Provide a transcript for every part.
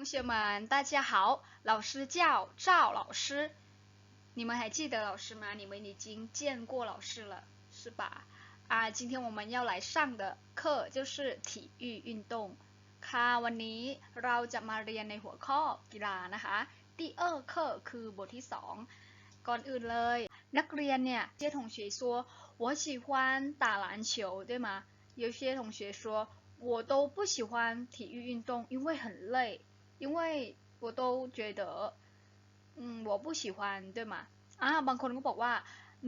同学们，大家好，老师叫赵老师。你们还记得老师吗？你们已经见过老师了，是吧？啊，今天我们要来上的课就是体育运动。ค่ะวันนี้เราจะมาเรียนในหัวข้อกีฬานะคะ第二课คือบทที่สองก่อนอื่นเลย นักเรียนเนี่ย有些同学说我喜欢打篮球，对吗？有些同学说我都不喜欢体育运动，因为很累。 因为我都觉得嗯我不喜欢对吗อ่าบางคนก็บอกว่า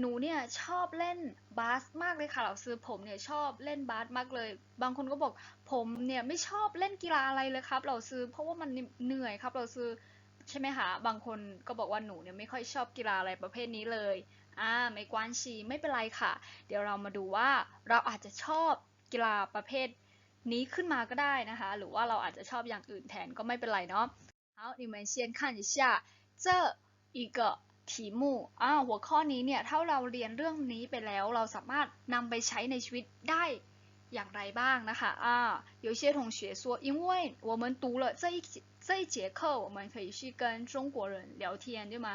หนูเนี่ยชอบเล่นบาสมากเลยค่ะเราซื้อผมเนี่ยชอบเล่นบาสมากเลย บางคนก็บอก ผมเนี่ยไม่ชอบเล่นกีฬาอะไรเลยครับ เราซื้อเพราะว่ามันเหนื่อยครับ เราซื้อใช่ไหมคะบางคนก็บอกว่าหนูเนี่ยไม่ค่อยชอบกีฬาอะไรประเภทนี้เลยอ่าไม่กวนชีไม่เป็นไรค่ะ เดี๋ยวเรามาดูว่าเราอาจจะชอบกีฬาประเภท นี้ขึ้นมาก็ได้นะคะ หรือว่าเราอาจจะชอบอย่างอื่นแทนก็ไม่เป็นไรเนาะ好你们先看一下这一个题目อ่าหัวข้อนี้เนี่ยถ้าเราเรียนเรื่องนี้ไปแล้ว เราสามารถนำไปใช้ในชีวิตได้อย่างไรบ้างนะคะอ่า有些同学说因为我们读了这一这一节课我们可以去跟中国人聊天对吗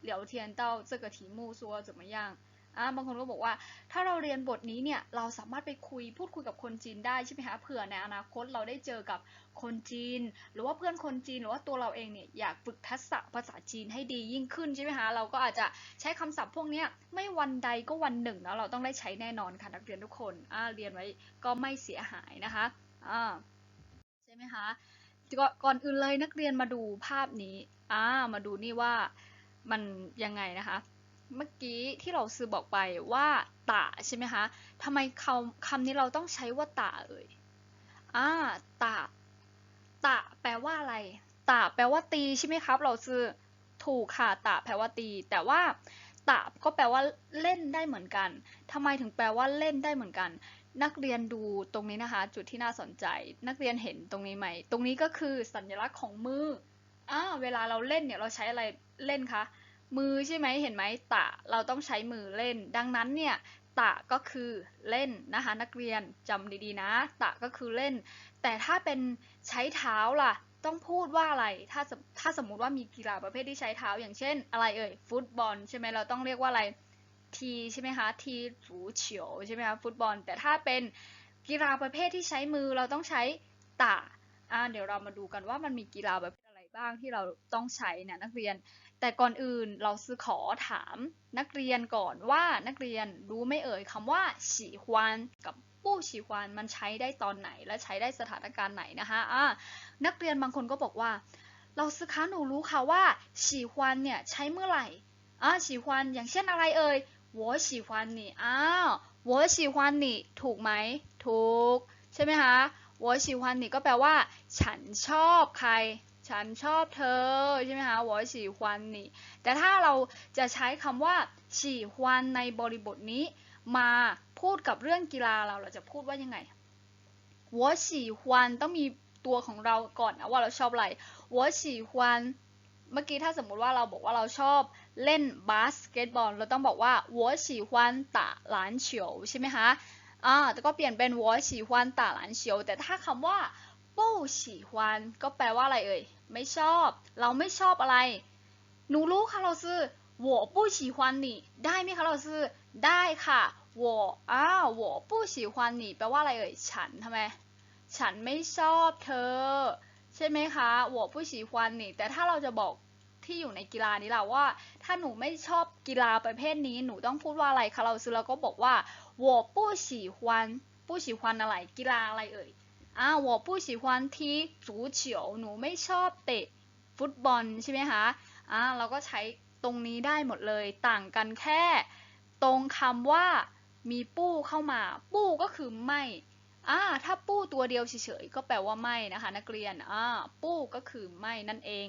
聊天到这个题目说怎么样 อ่าบางคนก็บอกว่า ถ้าเราเรียนบทนี้เนี่ยเราสามารถไปคุยพูดคุยกับคนจีนได้ใช่ไหมคะเผื่อในอนาคตเราได้เจอกับคนจีน หรือว่าเพื่อนคนจีนหรือว่าตัวเราเองเนี่ยอยากฝึกทักษะภาษาจีนให้ดียิ่งขึ้นใช่ไหมคะเราก็อาจจะใช้คำศัพท์พวกนี้ไม่วันใดก็วันหนึ่งนะเราต้องได้ใช้แน่นอนค่ะนักเรียนทุกคนอ่าเรียนไว้ก็ไม่เสียหายนะคะอ่าใช่ไหมคะก่อนอื่นเลยนักเรียนมาดูภาพนี้อ่ามาดูนี่ว่ามันยังไงนะคะ เมื่อกี้ที่เราซื้อบอกไปว่าตะใช่ไหมคะทำไมคำคำนี้เราต้องใช้ว่าตะเอ่ยอ่าตะตะแปลว่าอะไรตะแปลว่าตีใช่ไหมครับ เราซื้อถูกค่ะตะแปลว่าตี แต่ว่าตะก็แปลว่าเล่นได้เหมือนกันทำไมถึงแปลว่าเล่นได้เหมือนกัน นักเรียนดูตรงนี้นะคะ จุดที่น่าสนใจ นักเรียนเห็นตรงนี้ไหม ตรงนี้ก็คือสัญลักษณ์ของมืออ่าเวลาเราเล่นเนี่ยเราใช้อะไรเล่นคะ มือใช่ไหมเห็นไหมตะเราต้องใช้มือเล่น ดังนั้นเนี่ยตะก็คือเล่นนะคะนักเรียนจำดีๆนะตะก็คือเล่น แต่ถ้าเป็นใช้เท้าล่ะ ต้องพูดว่าอะไรถ้าถ้าสมมุติว่ามีกีฬาประเภทที่ใช้เท้า อย่างเช่น อะไรเอ่ยฟุตบอลใช่ไหมเราต้องเรียกว่าอะไรทีใช่ไหมคะทีจูเฉียวใช่ไหมคะฟุตบอล แต่ถ้าเป็นกีฬาประเภทที่ใช้มือเราต้องใช้ตะอ่าเดี๋ยวเรามาดูกันว่ามันมีกีฬาประเภทอะไรบ้างที่เราต้องใช้นะนักเรียน แต่ก่อนอื่นเราซื้อขอถามนักเรียนก่อนว่านักเรียนรู้ไม่เอ่ยคำว่าฉีฮวานกับปู้ฉีฮวานมันใช้ได้ตอนไหน และใช้ได้สถานการณ์ไหนนะคะอ่านักเรียนบางคนก็บอกว่า เราซื้อค้าหนูรู้ค่ะว่าฉีฮวานเนี่ยใช้เมื่อไหร่อ่าฉีฮวานอย่างเช่นอะไรเอ่ย我喜欢你อ้าว我喜欢你ถูกไหมถูกใช่ไหมคะ我喜欢你ก็แปลว่า ฉันชอบใคร ฉันชอบเธอใช่ไหมคะ我喜欢你แต่ถ้าเราจะใช้คำว่า喜欢ในบริบทนี้ มาพูดกับเรื่องกีฬาเราเราจะพูดว่ายังไง我喜欢ต้องมีตัวของเราก่อนนะว่าเราชอบอะไร我喜欢เมื่อกี้ถ้าสมมุติว่าเราบอกว่าเราชอบเล่นบาสเกตบอลเราต้องบอกว่า我喜欢打篮球ใช่ไหมคะอ่าแต่ก็เปลี่ยนเป็น我喜欢打篮球แต่ถ้าคำว่าปู้ฉีฮวนก็แปลว่าอะไรเอ่ย ไม่ชอบ เราไม่ชอบอะไร หนูรู้ค่ะเราซื้อ我不喜欢你ได้ไหมคะเราซื้อได้ค่ะ我อ้าว我不喜欢你แปลว่าอะไรเอ่ยฉันทำไม ฉันไม่ชอบเธอ ใช่ไหมคะ我不喜欢你แต่ถ้าเราจะบอกที่อยู่ในกีฬานี้ล่ะว่า ถ้าหนูไม่ชอบกีฬาประเภทนี้หนูต้องพูดว่าอะไรคะเราซื้อเราก็บอกว่า我不喜欢不喜欢อะไรกีฬาอะไรเอ่ย อ่า我不喜欢踢足球หนูไม่ชอบเตะฟุตบอลใช่ไหมคะอ่าเราก็ใช้ตรงนี้ได้หมดเลยต่างกันแค่ ตรงคำว่ามีปู้เข้ามา ปู้ก็คือไม่อ่าถ้าปู้ตัวเดียวเฉยๆก็แปลว่าไม่นะคะ นักเรียนอ่าปู้ก็คือไม่นั่นเอง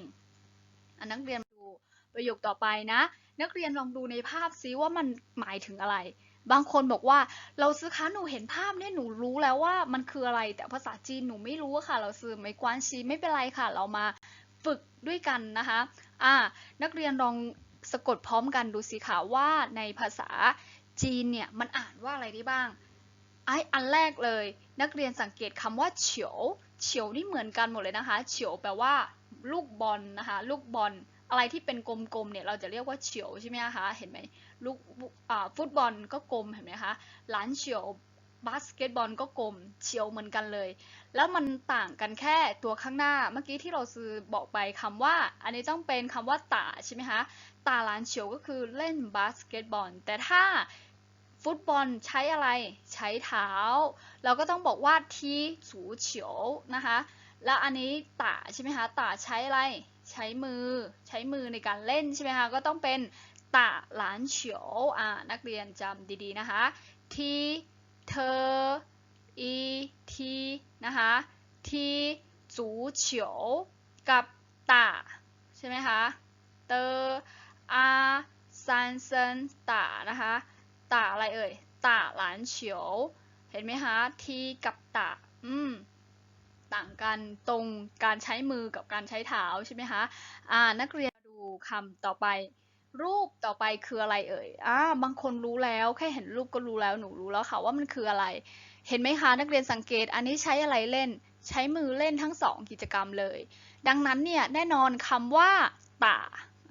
อันนักเรียนดูประโยคต่อไปนะ นักเรียนลองดูในภาพซิว่ามันหมายถึงอะไร บางคนบอกว่าเราซื้อคะหนูเห็นภาพเนี่ยหนูรู้แล้วว่ามันคืออะไรแต่ภาษาจีนหนูไม่รู้ค่ะ เราซื้อไม่กวนชีไม่เป็นไรค่ะ เรามาฝึกด้วยกันนะคะอ่านักเรียนลองสะกดพร้อมกันดูสิค่ะว่าในภาษาจีนเนี่ยมันอ่านว่าอะไรได้บ้างไออันแรกเลย นักเรียนสังเกตคำว่าเฉียวเฉียวนี่เหมือนกันหมดเลยนะคะเฉียวแปลว่า ลูกบอลนะคะลูกบอล อะไรที่เป็นกลมๆเนี่ยเราจะเรียกว่าเฉียวใช่ไหมคะเห็นไหมลูกฟุตบอลก็กลมเห็นไหมคะหลานเฉียวบาสเกตบอลก็กลมเฉียวเหมือนกันเลย แล้วมันต่างกันแค่ตัวข้างหน้า เมื่อกี้ที่เราซื้อบอกไปคำว่า อันนี้ต้องเป็นคำว่าตาใช่ไหมคะตาหลานเฉียวก็คือเล่นบาสเกตบอล แต่ถ้าฟุตบอลใช้อะไรใช้เท้า เราก็ต้องบอกว่าทีสูเฉียวนะคะ แล้วอันนี้ตาใช่ไหมคะตาใช้อะไร ใช้มือใช้มือในการเล่นใช่ไหมคะ ก็ต้องเป็นตาหลานเฉียวอ่านักเรียนจำดีๆนะคะ ทีเธออีทีนะคะทีสูเฉียวกับตาใช่ไหมคะ เตออาซันเซนตานะคะตาอะไรเอ่ยตาหลานเฉียว เห็นไหมคะ ทีกับตาอืม ต่างกันตรงการใช้มือกับการใช้เท้าใช่ไหมคะอ่านักเรียนดูคำต่อไป รูปต่อไปคืออะไรเอ่ยอ่าบางคนรู้แล้วแค่เห็นรูปก็รู้แล้วหนูรู้แล้วค่ะว่ามันคืออะไร เห็นไหมคะนักเรียนสังเกตอันนี้ใช้อะไรเล่น ใช้มือเล่นทั้งสองกิจกรรมเลย ดังนั้นเนี่ยแน่นอนคำว่าตา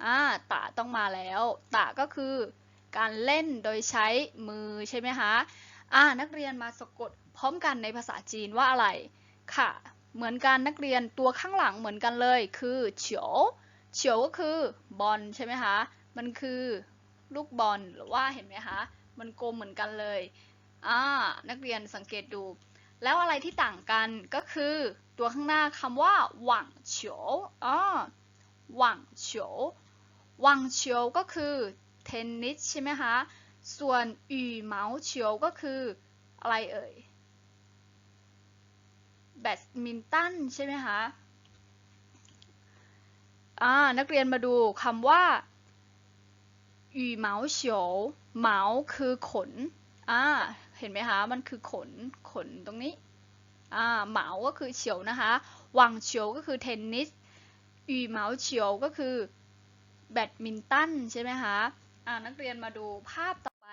อ่าตาต้องมาแล้วตาก็คือการเล่นโดยใช้มือใช่ไหมคะอ่านักเรียนมาสะกดพร้อมกันในภาษาจีนว่าอะไร ค่ะ เหมือนกันนักเรียนตัวข้างหลังเหมือนกันเลย คือเฉียวเฉียวก็คือบอลใช่ไหมคะ มันคือลูกบอลหรือว่าเห็นไหมคะ มันกลมเหมือนกันเลยอ่านักเรียนสังเกตดู แล้วอะไรที่ต่างกันก็คือตัวข้างหน้าคำว่าหวังเฉียวอ๋อหวังเฉียวหวังเฉียวก็คือเทนนิสใช่ไหมคะ ส่วนอีเหมาเฉียวก็คืออะไรเอ่ย แบดมินตันใช่ไหมคะอ่านักเรียนมาดูคำว่าหยีเหมาเฉียวเหมาคือขนอ่าเห็นไหมคะ มันคือขน ขนตรงนี้อ่าเหมาก็คือเฉียวนะคะวังเฉียวก็คือเทนนิสหยีเหมาเฉียวก็คือแบดมินตันใช่ไหมคะอ่านักเรียนมาดูภาพต่อไป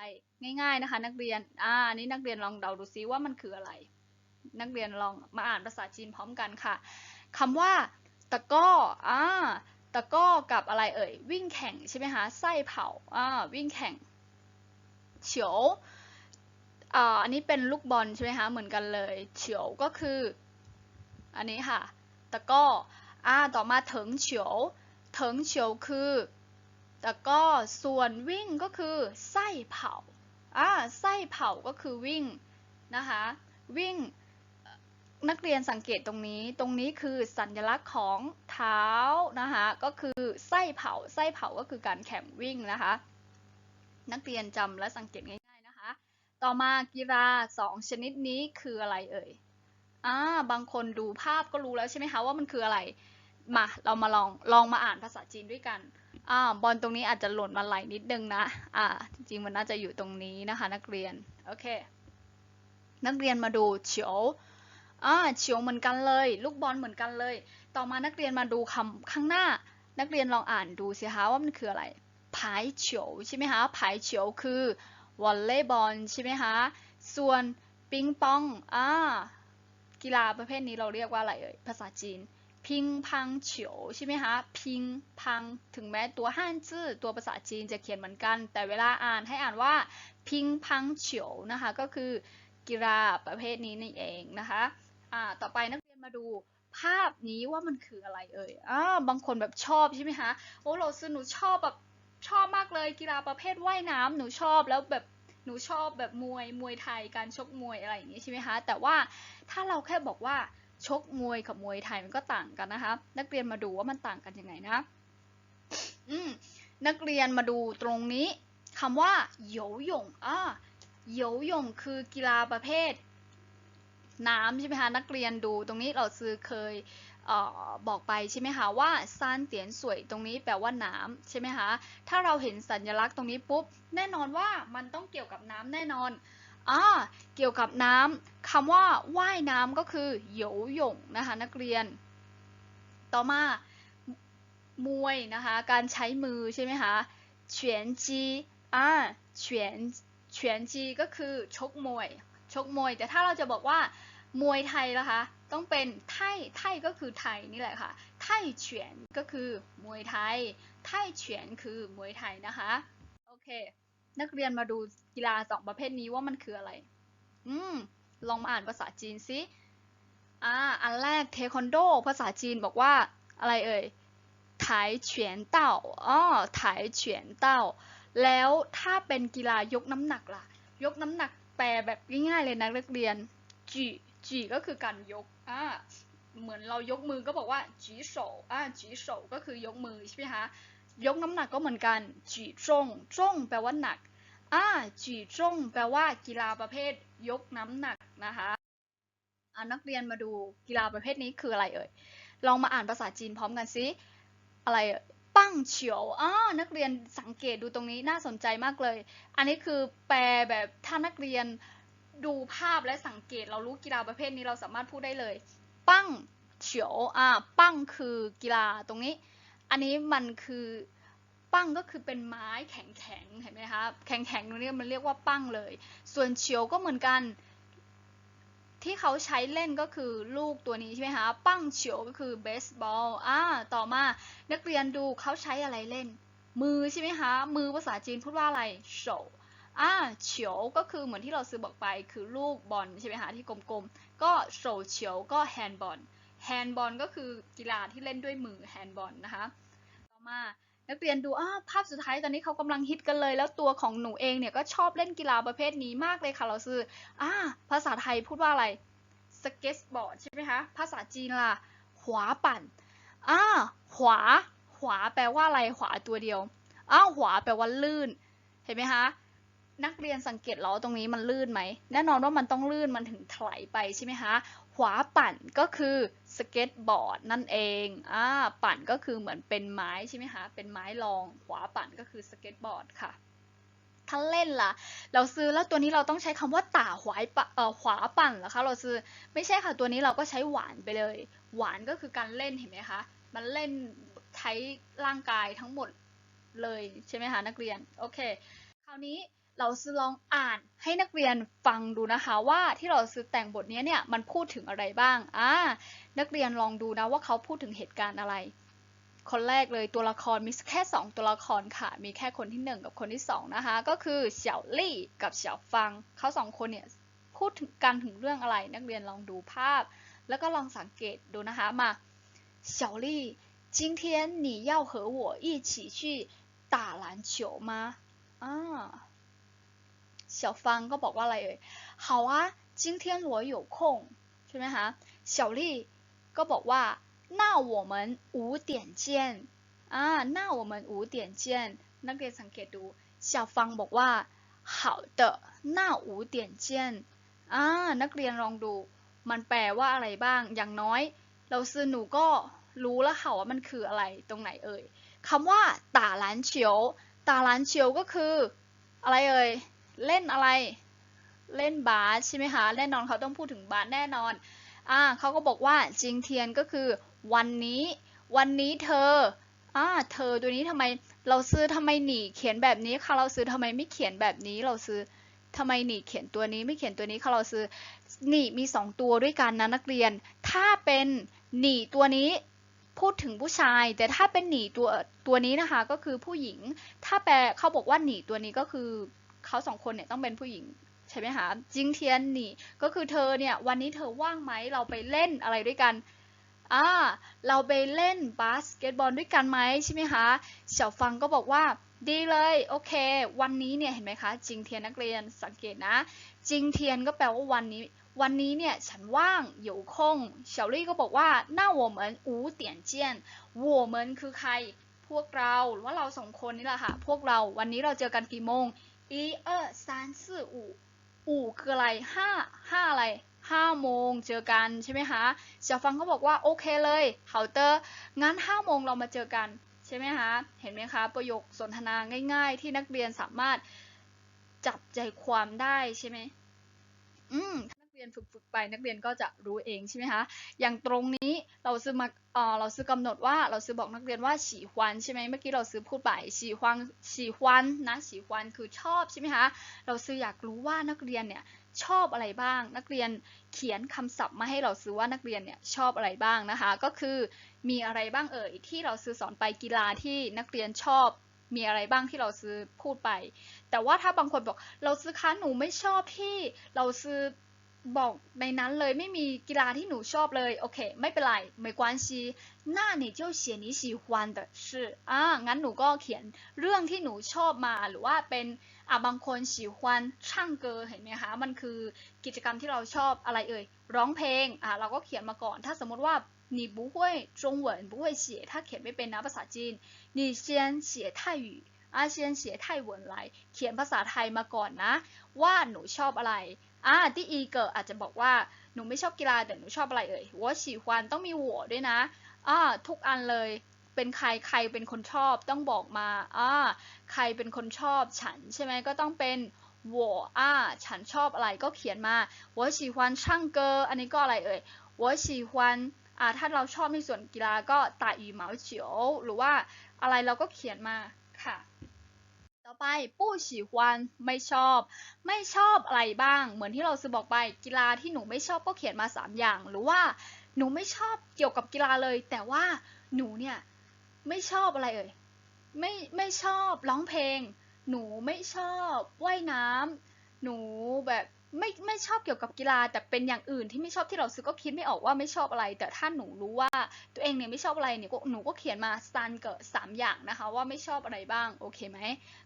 ง่ายๆนะคะ นักเรียนอ่านี้นักเรียนลองเดาดูซิว่ามันคืออะไร นักเรียนลองมาอ่านภาษาจีนพร้อมกันค่ะคำว่าตะก้ออ่าตะก้อกับอะไรเอ่ย วิ่งแข่งใช่ไหมคะไส้เผาอ่าวิ่งแข่งเฉียวอ่าอันนี้เป็นลูกบอลใช่ไหมคะเหมือนกันเลยเฉียวก็คือ อันนี้ค่ะ ตะก้ออ่าต่อมาเถิงเฉียวเถิงเฉียวคือตะก้อส่วนวิ่งก็คือไส้เผาอ่าไส้เผาก็คือวิ่งนะคะวิ่ง นักเรียนสังเกตตรงนี้ ตรงนี้คือสัญลักษณ์ของเท้านะคะก็คือไส้เผาไส้เผาก็คือการแข่งวิ่งนะคะ นักเรียนจำและสังเกตง่ายๆนะคะ ต่อมากีฬาสองชนิดนี้คืออะไรเอ่ยอ่าบางคนดูภาพก็รู้แล้วใช่ไหมคะว่ามันคืออะไรมาเรามาลองลองมาอ่านภาษาจีนด้วยกันอ่าบอลตรงนี้อาจจะหล่นมาไหลนิดนึงนะอ่าจริงๆมันน่าจะอยู่ตรงนี้นะคะ นักเรียนโอเคนักเรียนมาดูเฉียว อ่าเฉียวเหมือนกันเลย ลูกบอลเหมือนกันเลย ต่อมานักเรียนมาดูคำข้างหน้า นักเรียนลองอ่านดูสิคะว่ามันคืออะไรผายเฉียวใช่ไหมคะผายเฉียวคือวอลเลย์บอลใช่ไหมคะส่วนปิงปองอ่ากีฬาประเภทนี้เราเรียกว่าอะไรเอ่ยภาษาจีน พิงพังเฉียวใช่ไหมคะพิงพังถึงแม้ตัวฮั่นจื้อตัวภาษาจีนจะเขียนเหมือนกัน แต่เวลาอ่านให้อ่านว่าพิงพังเฉียวนะคะก็คือกีฬาประเภทนี้นี่เองนะคะ อ่าต่อไปนักเรียนมาดูภาพนี้ว่ามันคืออะไรเอ่ยอ่าบางคนแบบชอบใช่ไหมคะโอ้เราซื้อหนูชอบแบบชอบมากเลยกีฬาประเภทว่ายน้ำหนูชอบแล้วแบบหนูชอบแบบมวยมวยไทยการชกมวยอะไรอย่างนี้ใช่ไหมคะแต่ว่าถ้าเราแค่บอกว่าชกมวยกับมวยไทยมันก็ต่างกันนะคะ นักเรียนมาดูว่ามันต่างกันยังไงนะอืมนักเรียนมาดูตรงนี้คำว่าโยหยงอ่าโยหยงคือกีฬาประเภท น้ำใช่ไหมคะนักเรียนดูตรงนี้เราซื้อเคยเออบอกไปใช่ไหมคะว่าซานเตียนสวยตรงนี้แปลว่าน้ำใช่ไหมคะถ้าเราเห็นสัญลักษณ์ตรงนี้ปุ๊บแน่นอนว่ามันต้องเกี่ยวกับน้ำแน่นอนอ่าเกี่ยวกับน้ำคำว่าว่ายน้ำก็คือโยหยงนะคะนักเรียน ต่อมามวยนะคะการใช้มือใช่ไหมคะเฉียนจีอ่าเฉียนเฉียนจีก็คือชกมวย ชกมวย แต่ถ้าเราจะบอกว่ามวยไทยนะคะ ต้องเป็นไทยไทยก็คือไทยนี่แหละค่ะ ไทยเฉียนก็คือมวยไทย ไทยเฉียนคือมวยไทยนะคะ โอเค นักเรียนมาดูกีฬาสองประเภทนี้ว่ามันคืออะไร อืม ลองมาอ่านภาษาจีนสิอ่า อันแรกเทควันโด ภาษาจีนบอกว่าอะไรเอ่ยไถเฉียนเต้าอ๋อไถเฉียนเต้าแล้วถ้าเป็นกีฬายกน้ำหนักล่ะ ยกน้ำหนัก แปลแบบง่ายๆเลยนะนักเรียนจีจีก็คือการยกอ่าเหมือนเรายกมือก็บอกว่าจีโฉอ่าจีโฉก็คือยกมือใช่ไหมคะยกน้ำหนักก็เหมือนกันจีจงจงแปลว่าหนักอ่าจีจงแปลว่ากีฬาประเภทยกน้ำหนักนะคะอานักเรียนมาดูกีฬาประเภทนี้คืออะไรเอ่ยลองมาอ่านภาษาจีนพร้อมกันสิอะไรเอ่ย ปั้งเฉียวอ่านักเรียนสังเกตดูตรงนี้น่าสนใจมากเลย อันนี้คือแปลแบบถ้านักเรียนดูภาพและสังเกตเรารู้กีฬาประเภทนี้เราสามารถพูดได้เลย ปั้งเฉียวอ่าปั้งคือกีฬาตรงนี้ อันนี้มันคือปั้งก็คือเป็นไม้แข็งๆเห็นไหมคะแข็งๆตรงนี้มันเรียกว่าปั้งเลย ส่วนเฉียวก็เหมือนกัน ที่เขาใช้เล่นก็คือลูกตัวนี้ใช่ไหมคะ ปั้งเฉียวก็คือเบสบอล อ่า ต่อมานักเรียนดูเขาใช้อะไรเล่น มือใช่ไหมคะ มือภาษาจีนพูดว่าอะไรโฉอ่าเฉียวก็คือเหมือนที่เราซื้อบอกไปคือลูกบอลใช่ไหมคะที่กลมๆ ก็โฉเฉียวก็แฮนด์บอล แฮนด์บอลก็คือกีฬาที่เล่นด้วยมือแฮนด์บอลนะคะ ต่อมา นักเรียนดูอ่าภาพสุดท้ายตอนนี้เขากำลังฮิตกันเลย แล้วตัวของหนูเองเนี่ยก็ชอบเล่นกีฬาประเภทนี้มากเลยค่ะเราซื้ออ่าภาษาไทยพูดว่าอะไรสเก็ตบอร์ดใช่ไหมคะภาษาจีนล่ะขวาปั่นอ่าขวา ขวาแปลว่าอะไรขวาตัวเดียวอ้าวขวาแปลว่าลื่น เห็นไหมคะ นักเรียนสังเกตล้อตรงนี้มันลื่นไหม แน่นอนว่ามันต้องลื่นมันถึงถลายไปใช่ไหมคะ ขวาปั่นก็คือสเก็ตบอร์ดนั่นเองอ่าปั่นก็คือเหมือนเป็นไม้ใช่ไหมคะ เป็นไม้รอง ขวาปั่นก็คือสเก็ตบอร์ดค่ะถ้าเล่นล่ะ เราซื้อแล้วตัวนี้เราต้องใช้คำว่าต่าขวายปะเอ่อขวาปั่นเหรอคะ เราซื้อไม่ใช่ค่ะ ตัวนี้เราก็ใช้หวานไปเลย หวานก็คือการเล่นเห็นไหมคะ มันเล่นใช้ร่างกายทั้งหมดเลยใช่ไหมคะนักเรียน โอเค คราวนี้ เราซื้อลองอ่านให้นักเรียนฟังดูนะคะว่าที่เราซื้อแต่งบทนี้เนี่ยมันพูดถึงอะไรบ้าง อ่า นักเรียนลองดูนะว่าเขาพูดถึงเหตุการณ์อะไร คนแรกเลยตัวละครมีแค่ 2 ตัวละครค่ะ มีแค่คนที่ 1 กับคนที่ 2 นะคะ ก็คือเสี่ยวลี่กับเสี่ยวฟัง เขาสองคนเนี่ยพูดถึงกันถึงเรื่องอะไร นักเรียนลองดูภาพ แล้วก็ลองสังเกตดูนะคะมา小丽今天你要和我一起去打篮球吗 อ่า小芳ก็บอกว่าอะไรเอ่ย好啊今天我有空ใช่ไหมคะ小丽ก็บอกว่า那我们五点见อ่า那我们五点见นักเรียนสังเกตดู小芳บอกว่า好的那五点见อ่านักเรียนลองดู มันแปลว่าอะไรบ้าง อย่างน้อย เราซื้อหนูก็รู้แล้วค่ะว่ามันคืออะไรตรงไหนเอ่ยคำว่าตาหลานเฉียวตาหลานเฉียวก็คือ อะไรเอ่ย เล่นอะไร เล่นบาสใช่ไหมคะแน่นอนเขาต้องพูดถึงบาสแน่นอนอ่าเขาก็บอกว่าจิงเทียนก็คือ วันนี้ วันนี้เธออ่าเธอตัวนี้ทำไมเราซื้อทำไมหนีเขียนแบบนี้คะเราซื้อทำไมไม่เขียนแบบนี้เราซื้อทำไมหนีเขียนตัวนี้ไม่เขียนตัวนี้คะเราซื้อหนีมีสองตัวด้วยกันนะนักเรียน ถ้าเป็นหนีตัวนี้พูดถึงผู้ชาย แต่ถ้าเป็นหนีตัวตัวนี้นะคะก็คือผู้หญิง ถ้าแปลเขาบอกว่าหนีตัวนี้ก็คือ เขาสองคนเนี่ยต้องเป็นผู้หญิงใช่ไหมคะจิงเทียนนี่ก็คือเธอเนี่ยวันนี้เธอว่างไหมเราไปเล่นอะไรด้วยกันอ่าเราไปเล่นบาสเกตบอลด้วยกันไหมใช่ไหมคะเฉาฟังก็บอกว่าดีเลยโอเค วันนี้เนี่ยเห็นไหมคะจิงเทียนนักเรียนสังเกตนะจิงเทียนก็แปลว่าวันนี้ วันนี้เนี่ยฉันว่างอยู่คงเฉาลี่ก็บอกว่าหน้าวัวเหมือนอูเตียนเจียนวัวเหมือนคือใครพวกเราว่าเราสองคนนี่แหละค่ะ พวกเราวันนี้เราเจอกันกี่โมง อีเออซานซื่ออู่อู่คือห้าห้าอะไรห้าโมงเจอกันใช่ไหมคะเสี่ยวฟังเขาบอกว่าโอเคเลยเฮาเตอร์งั้นห้าโมงเรามาเจอกันใช่ไหมคะ เห็นไหมคะ ประโยคสนทนาง่าย ๆ ที่นักเรียนสามารถจับใจความได้ใช่ไหมอืม ยนฝึกๆไปนักเรียนก็จะรู้เองใช่ไหมคะ อย่างตรงนี้เราซื้อมาเออเราซื้อกำหนดว่าเราซื้อบอกนักเรียนว่าฉีฮวันใช่ไหมเมื่อกี้เราซื้อพูดไปฉีฮวันฉีฮวันนะฉีฮวันคือชอบใช่ไหมคะ เราซื้ออยากรู้ว่านักเรียนเนี่ยชอบอะไรบ้าง นักเรียนเขียนคำศัพท์มาให้เราซื้อว่านักเรียนเนี่ยชอบอะไรบ้างนะคะ ก็คือมีอะไรบ้างเอ่ยที่เราซื้อสอนไปกีฬาที่นักเรียนชอบมีอะไรบ้างที่เราซื้อพูดไป แต่ว่าถ้าบางคนบอกเราซื้อคะหนูไม่ชอบที่ เราซื้อ บอกในนั้นเลยไม่มีกีฬาที่หนูชอบเลยโอเค ไม่เป็นไร没关系那你就写你喜欢的事อ่างั้นหนูก็เขียนเรื่องที่หนูชอบมาหรือว่าเป็นอ่ะบางคน喜欢唱歌เห็นไหมคะมันคือกิจกรรมที่เราชอบอะไรเอ่ยร้องเพลงอ่ะเราก็เขียนมาก่อน ถ้าสมมติว่า你不会中文不会写ถ้าเขียนไม่เป็นนะภาษาจีน你先写泰语อ่ะ先写泰文来เขียนภาษาไทยมาก่อนนะ ว่าหนูชอบอะไร อ่าที่อีเกิอาจจะบอกว่าหนูไม่ชอบกีฬาแต่หนูชอบอะไรเอ่ยวัวฉีควันต้องมีหัวด้วยนะอ่าทุกอันเลยเป็นใครใครเป็นคนชอบต้องบอกมาอ่าใครเป็นคนชอบฉันใช่ไหมก็ต้องเป็นหัวอ่าฉันชอบอะไรก็เขียนมาวัวฉีควันช่างเกออันนี้ก็อะไรเอ่ยวัวฉีควันอ่าถ้าเราชอบในส่วนกีฬาก็ตาอีเหมาเฉียวหรือว่าอะไรเราก็เขียนมาค่ะ อไปผู้喜欢ไม่ชอบ ไม่ชอบอะไรบ้าง เหมือนที่เราซื้อบอกไปกีฬาที่หนูไม่ชอบก็เขียนมาสามอย่าง หรือว่าหนูไม่ชอบเกี่ยวกับกีฬาเลย แต่ว่าหนูเนี่ยไม่ชอบอะไรเอ่ยไม่ไม่ชอบร้องเพลง หนูไม่ชอบว่ายน้ำหนูแบบ ไม่ไม่ชอบเกี่ยวกับกีฬา แต่เป็นอย่างอื่นที่ไม่ชอบที่เราซื้อก็คิดไม่ออกว่าไม่ชอบอะไร แต่ถ้าหนูรู้ว่าตัวเองเนี่ยไม่ชอบอะไรเนี่ยก็หนูก็เขียนมาซันเกิดสามอย่างนะคะ ว่าไม่ชอบอะไรบ้างโอเคไหม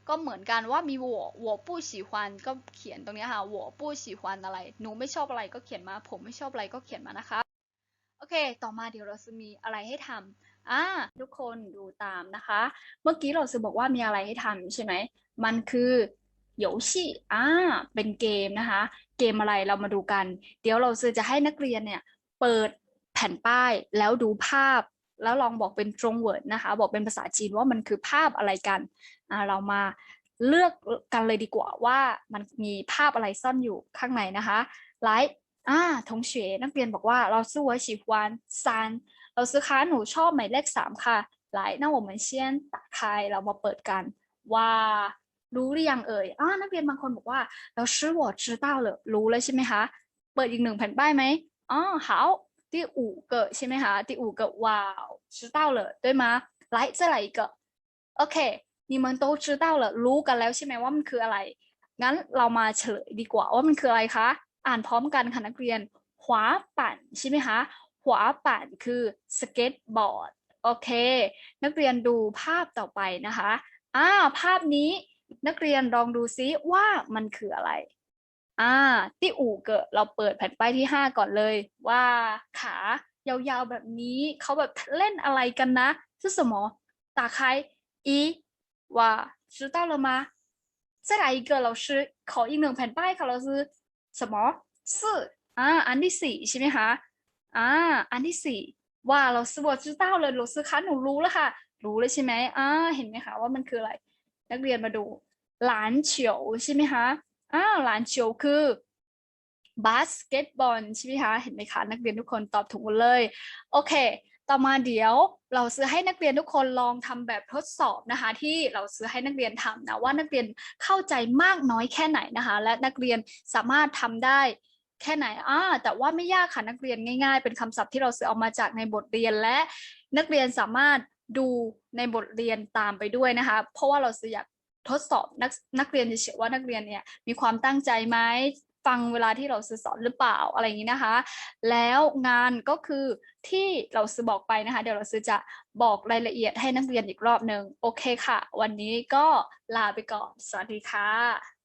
ก็เหมือนกันว่ามี我我不喜欢ก็เขียนตรงเนี้ยค่ะ我不喜欢อะไร หนูไม่ชอบอะไรก็เขียนมา ผมไม่ชอบอะไรก็เขียนมานะคะ โอเค ต่อมาเดี๋ยวเราจะมีอะไรให้ทำอ่า ทุกคนดูตามนะคะ เมื่อกี้เราจะบอกว่ามีอะไรให้ทำใช่ไหม มันคือ โยชิอ่าเป็นเกมนะคะ เกมอะไรเรามาดูกัน เดี๋ยวเราจะให้นักเรียนเนี่ยเปิดแผ่นป้ายแล้วดูภาพ แล้วลองบอกเป็นตรงเวิร์ดนะคะ บอกเป็นภาษาจีนว่ามันคือภาพอะไรกันอ่าเรามาเลือกกันเลยดีกว่าว่ามันมีภาพอะไรซ่อนอยู่ข้างในนะคะไลท์อ่าทงเฉยนักเรียนบอกว่าเราซื้อไว้ฉีฮวานซานเราซื้อค้าหนูชอบหมายเลขสามค่ะไลท์น่าผมเมเชียนตาคายเรามาเปิดกัน ว่า รู้หรือยังเอ่ยอ่านักเรียนบางคนบอกว่าเราซื้อ我知道了รู้แล้วใช่ไหมคะ เปิดอีกหนึ่งแผ่นป้ายไหมอ๋อ好第五个ใช่ไหมคะ第五个哇知道了对吗来再来一个 โอเค你们都知道了รู้กันแล้วใช่ไหมว่ามันคืออะไร งั้นเรามาเฉลยดีกว่าว่ามันคืออะไรคะ อ่านพร้อมกันค่ะนักเรียนขวาปั่นใช่ไหมคะขวาปั่นคือสเก็ตบอร์ด โอเค นักเรียนดูภาพต่อไปนะคะ อ่า ภาพนี้ นักเรียนลองดูซิว่ามันคืออะไร อ่า ที่อู่เกิดเราเปิดแผ่นป้ายที่ห้าก่อนเลย ว่าขายาวๆแบบนี้เขาแบบเล่นอะไรกันนะ是什么打开一哇知道了吗再来一个老师ขออีกหนึ่งแผ่นป้ายค่ะ老师什么四อ่าอันที่สี่ใช่ไหมคะอ่าอันที่สี่ว่าเราซื้อ我知道了老师คะหนูรู้แล้วค่ะ รู้เลยใช่ไหมอ่าเห็นไหมคะว่ามันคืออะไร นักเรียนมาดู หลานเฉียวใช่ไหมคะอ่าวหลานเฉียวคือบาสเกตบอลใช่ไหมคะ เห็นไหมคะนักเรียนทุกคนตอบถูกหมดเลย โอเค ต่อมาเดี๋ยวเราซื้อให้นักเรียนทุกคนลองทำแบบทดสอบนะคะ ที่เราซื้อให้นักเรียนทำนะว่านักเรียนเข้าใจมากน้อยแค่ไหนนะคะ และนักเรียนสามารถทำได้แค่ไหนอ่าแต่ว่าไม่ยากค่ะนักเรียนง่าย ๆ เป็นคำศัพท์ที่เราซื้อเอามาจากในบทเรียนและนักเรียนสามารถ ดูในบทเรียนตามไปด้วยนะคะ เพราะว่าเราซื้ออยากทดสอบนักนักเรียนเฉยๆว่านักเรียนเนี่ยมีความตั้งใจไหมฟังเวลาที่เราซื้อสอนหรือเปล่าอะไรอย่างนี้นะคะ แล้วงานก็คือที่เราซื้อบอกไปนะคะ เดี๋ยวเราซื้อจะบอกรายละเอียดให้นักเรียนอีกรอบหนึ่งโอเคค่ะ วันนี้ก็ลาไปก่อน สวัสดีค่ะ